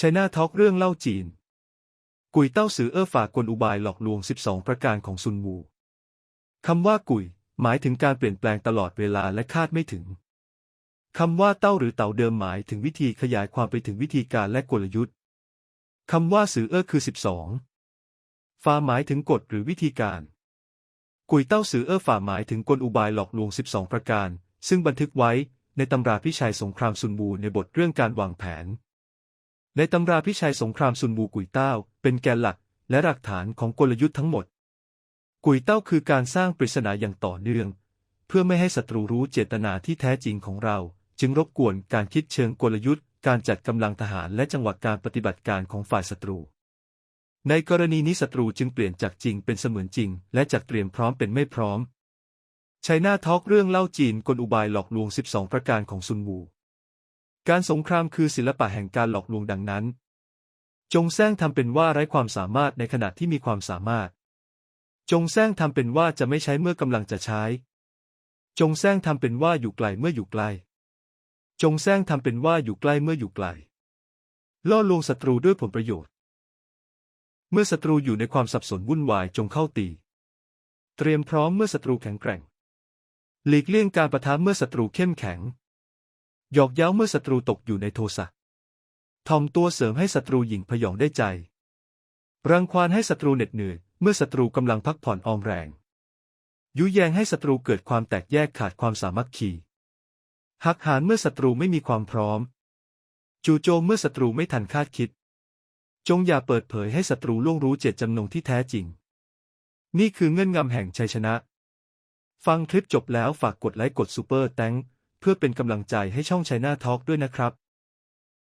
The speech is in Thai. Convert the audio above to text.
ไชน่าทอกเรื่องเล่าจีน กุยเต้าสือเอ้อฝากกลอุบายหลอกลวง 12 ประการของซุนวูคำว่ากุย หมายถึงการเปลี่ยนแปลงตลอดเวลาและคาดไม่ถึงคำว่าเต้าหรือเต่าเดิมหมายถึงวิธีขยายความไปถึงวิธีการและกลยุทธ์คำว่าสือเอ้อคือ 12ฟ้าหมายถึงกฎหรือวิธีการ กุยเต้าสือเอ้อฝ่าหมายถึงกลอุบายหลอกลวง 12 ประการ ซึ่งบันทึกไว้ในตำราพิชัยสงครามซุนวูในบทเรื่องการวางแผน ในตำราพิชัยสงครามซุนวูกุยเต้า เป็นแกนหลักและหลักฐานของกลยุทธ์ทั้งหมด กุยเต้าคือการสร้างปริศนาอย่างต่อเนื่อง เพื่อไม่ให้ศัตรูรู้เจตนาที่แท้จริงของเรา จึงรบกวนการคิดเชิงกลยุทธ์ การจัดกำลังทหารและจังหวะการปฏิบัติการของฝ่ายศัตรู ในกรณีนี้ศัตรูจึงเปลี่ยนจากจริงเป็นเสมือนจริง และจากเตรียมพร้อมเป็นไม่พร้อมชัยนาทอกเรื่องเล่าจีนกลอุบายหลอกลวง 12 ประการของซุนวู การสงครามคือศิลปะแห่งการหลอกลวงดังนั้น จงแซงทำเป็นว่าไร้ความสามารถในขณะที่มีความสามารถ จงแซงทำเป็นว่าจะไม่ใช้เมื่อกำลังจะใช้ จงแซงทำเป็นว่าอยู่ไกลเมื่ออยู่ใกล จงแซงทำเป็นว่าอยู่ใกล้เมื่ออยู่ไกล ล่อลวงศัตรูด้วยผลประโยชน์ เมื่อศัตรูอยู่ในความสับสนวุ่นวายจงเข้าตี เตรียมพร้อมเมื่อศัตรูแข็งแกร่ง หลีกเลี่ยงการประทะเมื่อศัตรูเข้มแข็ง หยอกเย้าเมื่อศัตรูตกอยู่ในโทสะทอมตัวเสริมให้ศัตรูหยิ่งพยองได้ใจ รังควานให้ศัตรูเหน็ดเหนื่อย เมื่อศัตรูกำลังพักผ่อนออมแรง ยุแยงให้ศัตรูเกิดความแตกแยกขาดความสามัคคี หักหานเมื่อศัตรูไม่มีความพร้อม จู่โจมเมื่อศัตรูไม่ทันคาดคิด จงอย่าเปิดเผยให้ศัตรูล่วงรู้เจตจำนงที่แท้จริง นี่คือเงื่อนงำแห่งชัยชนะ ฟังคลิปจบแล้วฝากกดไลค์กดซูเปอร์แตง เพื่อเป็นกำลังใจให้ช่องชัยนาทอล์กด้วยนะครับ